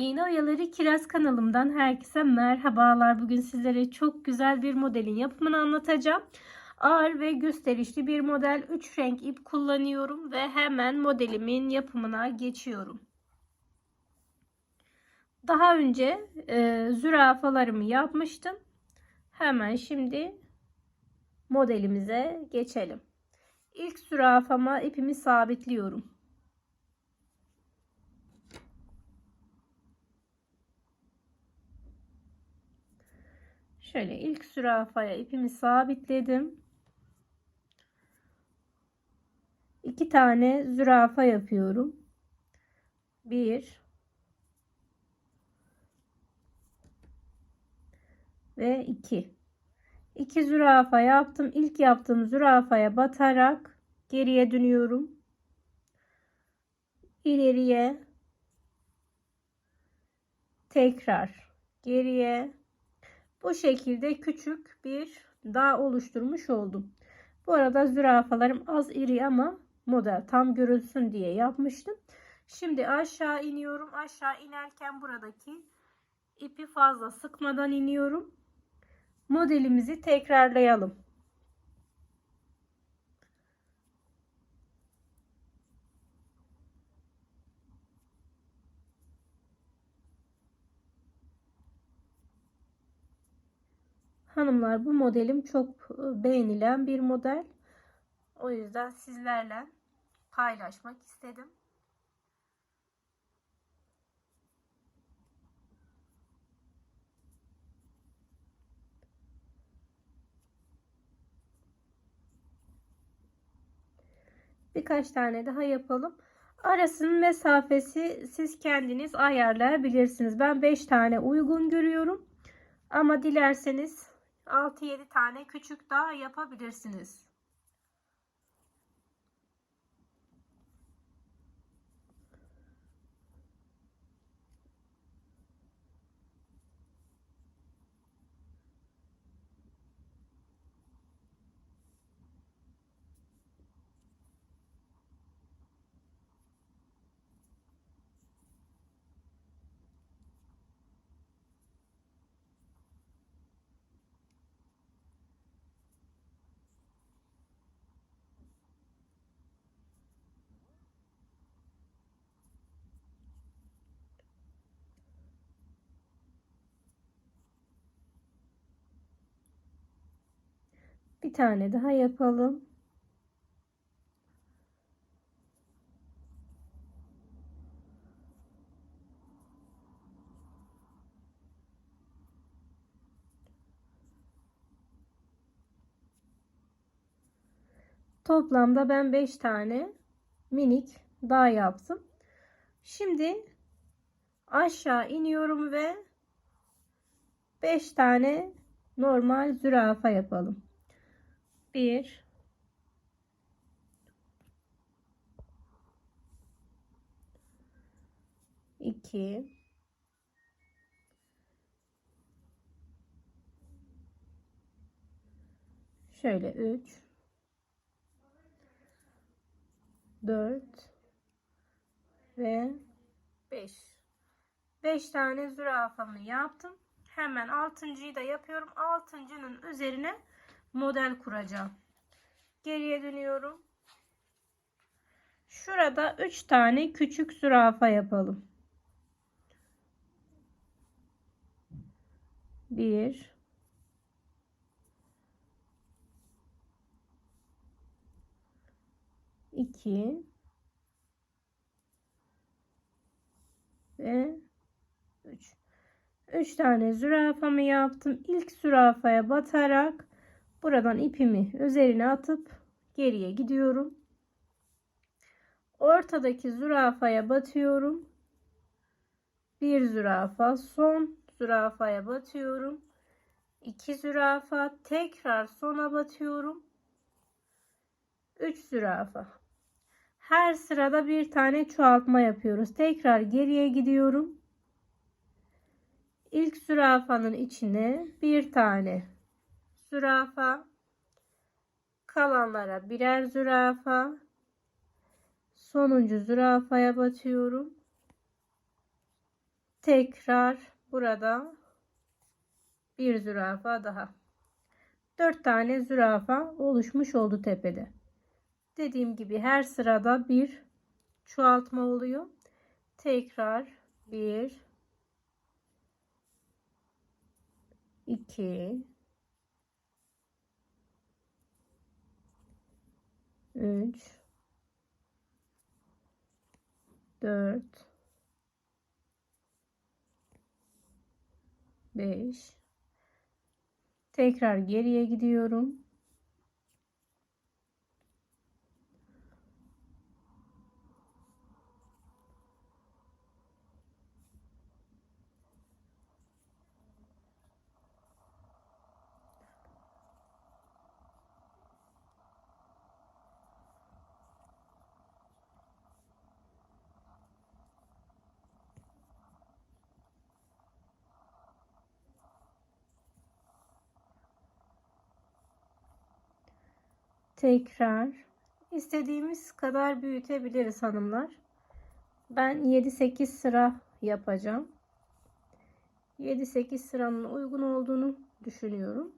İğne Oyaları Kiraz kanalımdan herkese merhabalar. Bugün sizlere çok güzel bir modelin yapımını anlatacağım. Ağır ve gösterişli bir model. 3 renk ip kullanıyorum ve hemen modelimin yapımına geçiyorum. Daha önce e, zürafalarımı yapmıştım. Hemen şimdi modelimize geçelim. İlk zürafama ipimi sabitliyorum. Şöyle ilk zürafaya ipimi sabitledim. İki tane zürafa yapıyorum. Bir ve iki. İki zürafa yaptım. İlk yaptığım zürafaya batarak geriye dönüyorum. İleriye tekrar geriye bu şekilde küçük bir dağ oluşturmuş oldum. Bu arada zürafalarım az iri ama model tam görülsün diye yapmıştım. Şimdi aşağı iniyorum. Aşağı inerken buradaki ipi fazla sıkmadan iniyorum. Modelimizi tekrarlayalım. Hanımlar bu modelim çok e, beğenilen bir model. O yüzden sizlerle paylaşmak istedim. Birkaç tane daha yapalım. Arasının mesafesi siz kendiniz ayarlayabilirsiniz. Ben 5 tane uygun görüyorum. Ama dilerseniz 6-7 tane küçük daha yapabilirsiniz. Bir tane daha yapalım. Toplamda ben 5 tane minik dağ yaptım. Şimdi aşağı iniyorum ve 5 tane normal zürafa yapalım. 1 2 Şöyle 3 4 ve 5 5 tane zürafamı yaptım. Hemen altıncıyı da yapıyorum. Altıncının üzerine model kuracağım. Geriye dönüyorum. Şurada 3 tane küçük zürafa yapalım. 1 2 ve 3 3 tane zürafamı yaptım. İlk zürafaya batarak buradan ipimi üzerine atıp geriye gidiyorum. Ortadaki zürafaya batıyorum. Bir zürafa, son zürafaya batıyorum. 2 zürafa, tekrar sona batıyorum. 3 zürafa. Her sırada bir tane çoğaltma yapıyoruz. Tekrar geriye gidiyorum. İlk zürafanın içine bir tane zürafa, kalanlara birer zürafa, sonuncu zürafaya batıyorum. Tekrar burada bir zürafa daha. 4 tane zürafa oluşmuş oldu tepede. Dediğim gibi her sırada bir çoğaltma oluyor. Tekrar 1 2 3 4 5 Tekrar geriye gidiyorum. Tekrar istediğimiz kadar büyütebiliriz hanımlar. Ben 7-8 sıra yapacağım. 7-8 sıranın uygun olduğunu düşünüyorum.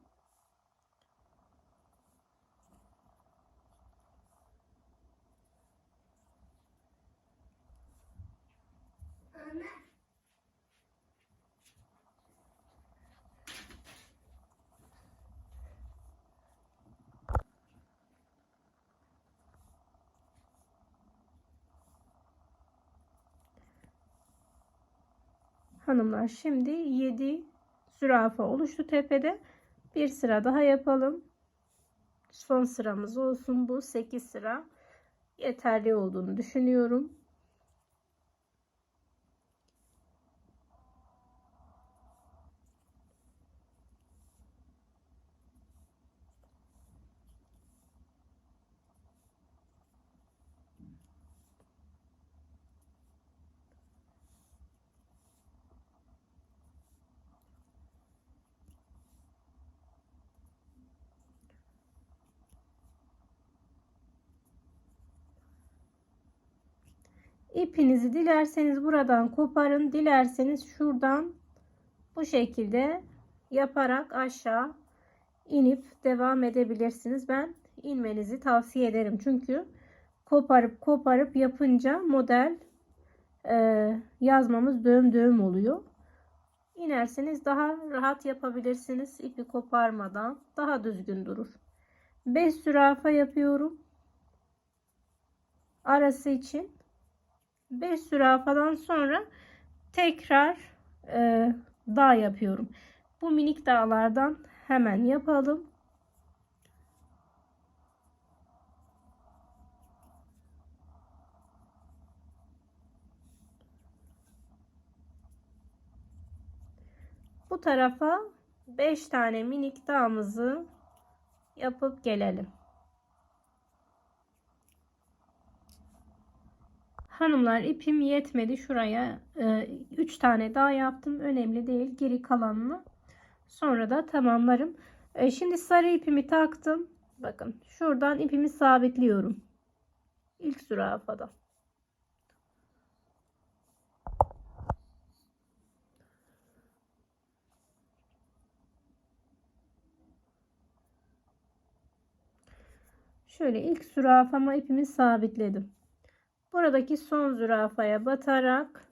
Hanımlar şimdi 7 zürafa oluştu tepede. Bir sıra daha yapalım. Son sıramız olsun bu 8 sıra yeterli olduğunu düşünüyorum. İpinizi dilerseniz buradan koparın. Dilerseniz şuradan bu şekilde yaparak aşağı inip devam edebilirsiniz. Ben inmenizi tavsiye ederim. Çünkü koparıp koparıp yapınca model e, yazmamız dövüm dövüm oluyor. İnerseniz daha rahat yapabilirsiniz. ipi koparmadan daha düzgün durur. 5 zürafa yapıyorum. Arası için 5 zürafadan sonra tekrar e, dağ yapıyorum. Bu minik dağlardan hemen yapalım. Bu tarafa 5 tane minik dağımızı yapıp gelelim. Hanımlar ipim yetmedi. Şuraya 3 e, tane daha yaptım. Önemli değil. Geri kalanını sonra da tamamlarım. E, şimdi sarı ipimi taktım. Bakın şuradan ipimi sabitliyorum. İlk zürafada. Şöyle ilk zürafama ipimi sabitledim. Buradaki son zürafaya batarak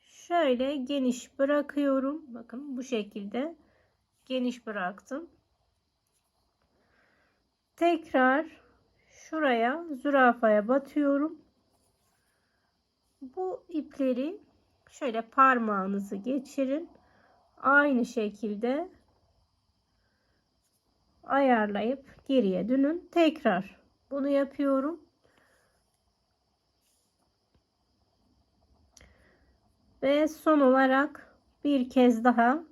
şöyle geniş bırakıyorum. Bakın bu şekilde geniş bıraktım. Tekrar şuraya zürafaya batıyorum. Bu ipleri şöyle parmağınızı geçirin. Aynı şekilde ayarlayıp geriye dönün. Tekrar bunu yapıyorum. Ve son olarak bir kez daha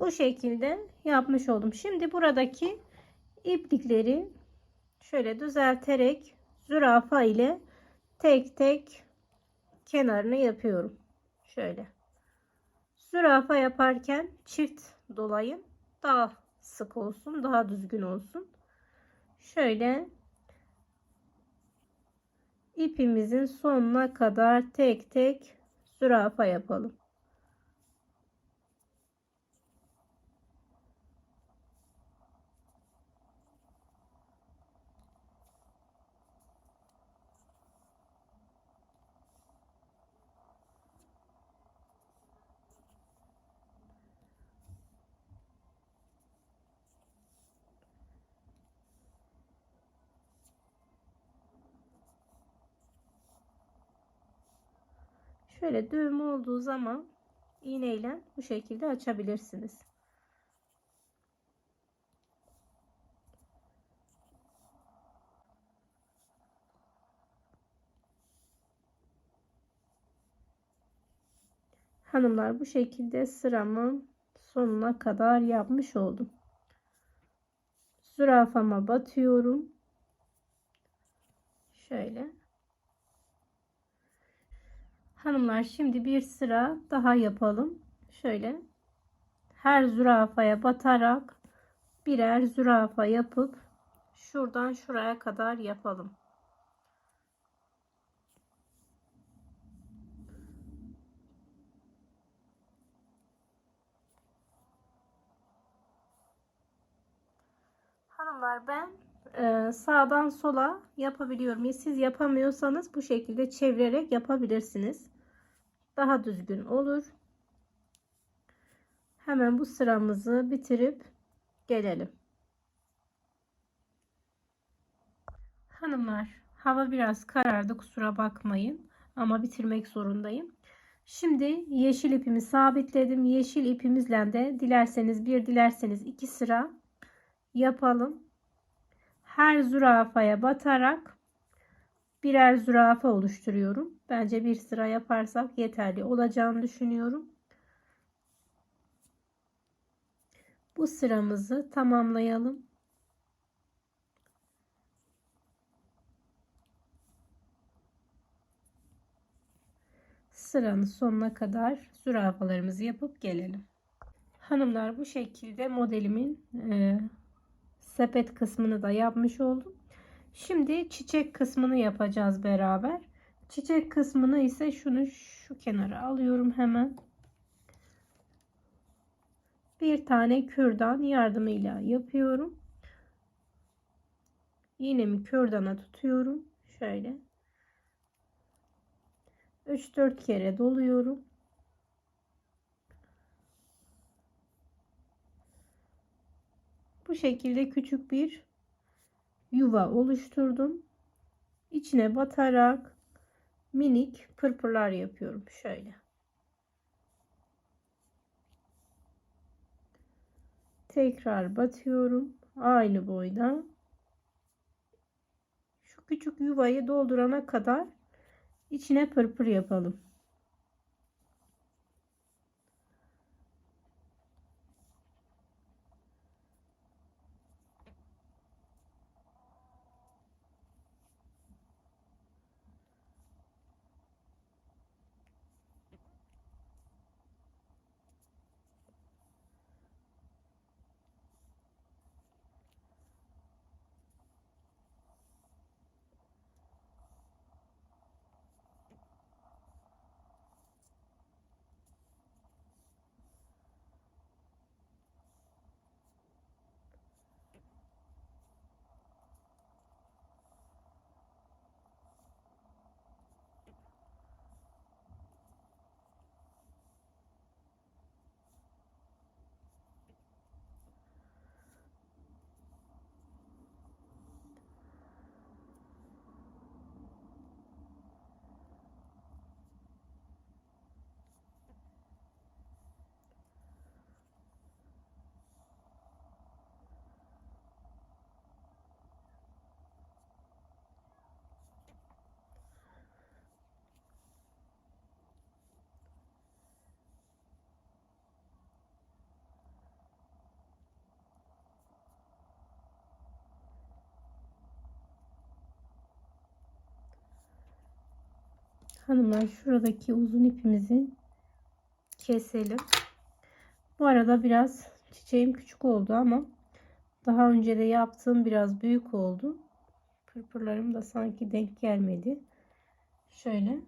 bu şekilde yapmış oldum. Şimdi buradaki iplikleri şöyle düzelterek zürafa ile tek tek kenarını yapıyorum. Şöyle. Zürafa yaparken çift dolayın daha sık olsun, daha düzgün olsun. Şöyle ipimizin sonuna kadar tek tek zürafa yapalım. Şöyle düğüm olduğu zaman iğneyle bu şekilde açabilirsiniz. Hanımlar bu şekilde sıramın sonuna kadar yapmış oldum. Zürafama batıyorum. Şöyle. Hanımlar şimdi bir sıra daha yapalım. Şöyle her zürafaya batarak birer zürafa yapıp şuradan şuraya kadar yapalım. Hanımlar ben e, sağdan sola yapabiliyorum. Siz yapamıyorsanız bu şekilde çevirerek yapabilirsiniz. Daha düzgün olur. Hemen bu sıramızı bitirip gelelim. Hanımlar hava biraz karardı kusura bakmayın ama bitirmek zorundayım. Şimdi yeşil ipimi sabitledim. Yeşil ipimizle de dilerseniz bir dilerseniz iki sıra yapalım. Her zürafaya batarak birer zürafa oluşturuyorum. Bence bir sıra yaparsak yeterli olacağını düşünüyorum. Bu sıramızı tamamlayalım. Sıranın sonuna kadar zürafalarımızı yapıp gelelim. Hanımlar bu şekilde modelimin e, sepet kısmını da yapmış oldum. Şimdi çiçek kısmını yapacağız beraber. Çiçek kısmını ise şunu şu kenara alıyorum hemen. Bir tane kürdan yardımıyla yapıyorum. İğnemi kürdana tutuyorum. Şöyle. 3-4 kere doluyorum. Bu şekilde küçük bir yuva oluşturdum. İçine batarak minik pırpırlar yapıyorum şöyle. Tekrar batıyorum aynı boyda. Şu küçük yuvayı doldurana kadar içine pırpır yapalım. Hanımlar şuradaki uzun ipimizi keselim. Bu arada biraz çiçeğim küçük oldu ama daha önce de yaptığım biraz büyük oldu. Pırpırlarım da sanki denk gelmedi. Şöyle.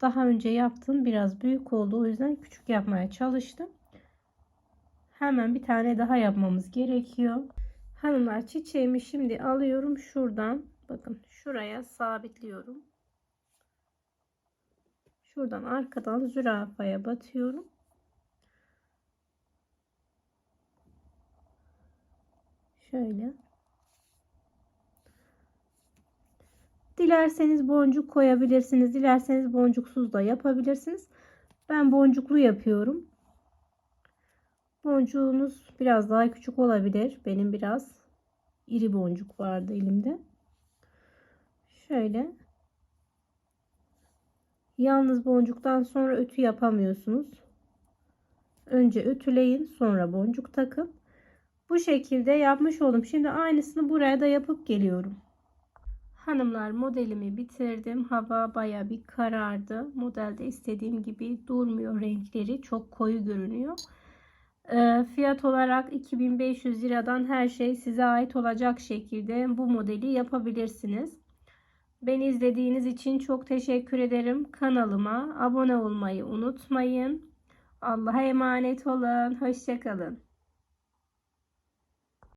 Daha önce yaptığım biraz büyük oldu. O yüzden küçük yapmaya çalıştım. Hemen bir tane daha yapmamız gerekiyor. Hanımlar çiçeğimi şimdi alıyorum şuradan. Bakın şuraya sabitliyorum. Şuradan arkadan zürafaya batıyorum. Şöyle. Dilerseniz boncuk koyabilirsiniz. Dilerseniz boncuksuz da yapabilirsiniz. Ben boncuklu yapıyorum. Boncuğunuz biraz daha küçük olabilir. Benim biraz iri boncuk vardı elimde. Şöyle. Yalnız boncuktan sonra ütü yapamıyorsunuz. Önce ütüleyin, sonra boncuk takın. Bu şekilde yapmış oldum. Şimdi aynısını buraya da yapıp geliyorum. Hanımlar modelimi bitirdim. Hava baya bir karardı. Modelde istediğim gibi durmuyor renkleri. Çok koyu görünüyor. Ee, fiyat olarak 2500 liradan her şey size ait olacak şekilde bu modeli yapabilirsiniz. Beni izlediğiniz için çok teşekkür ederim. Kanalıma abone olmayı unutmayın. Allah'a emanet olun. Hoşçakalın.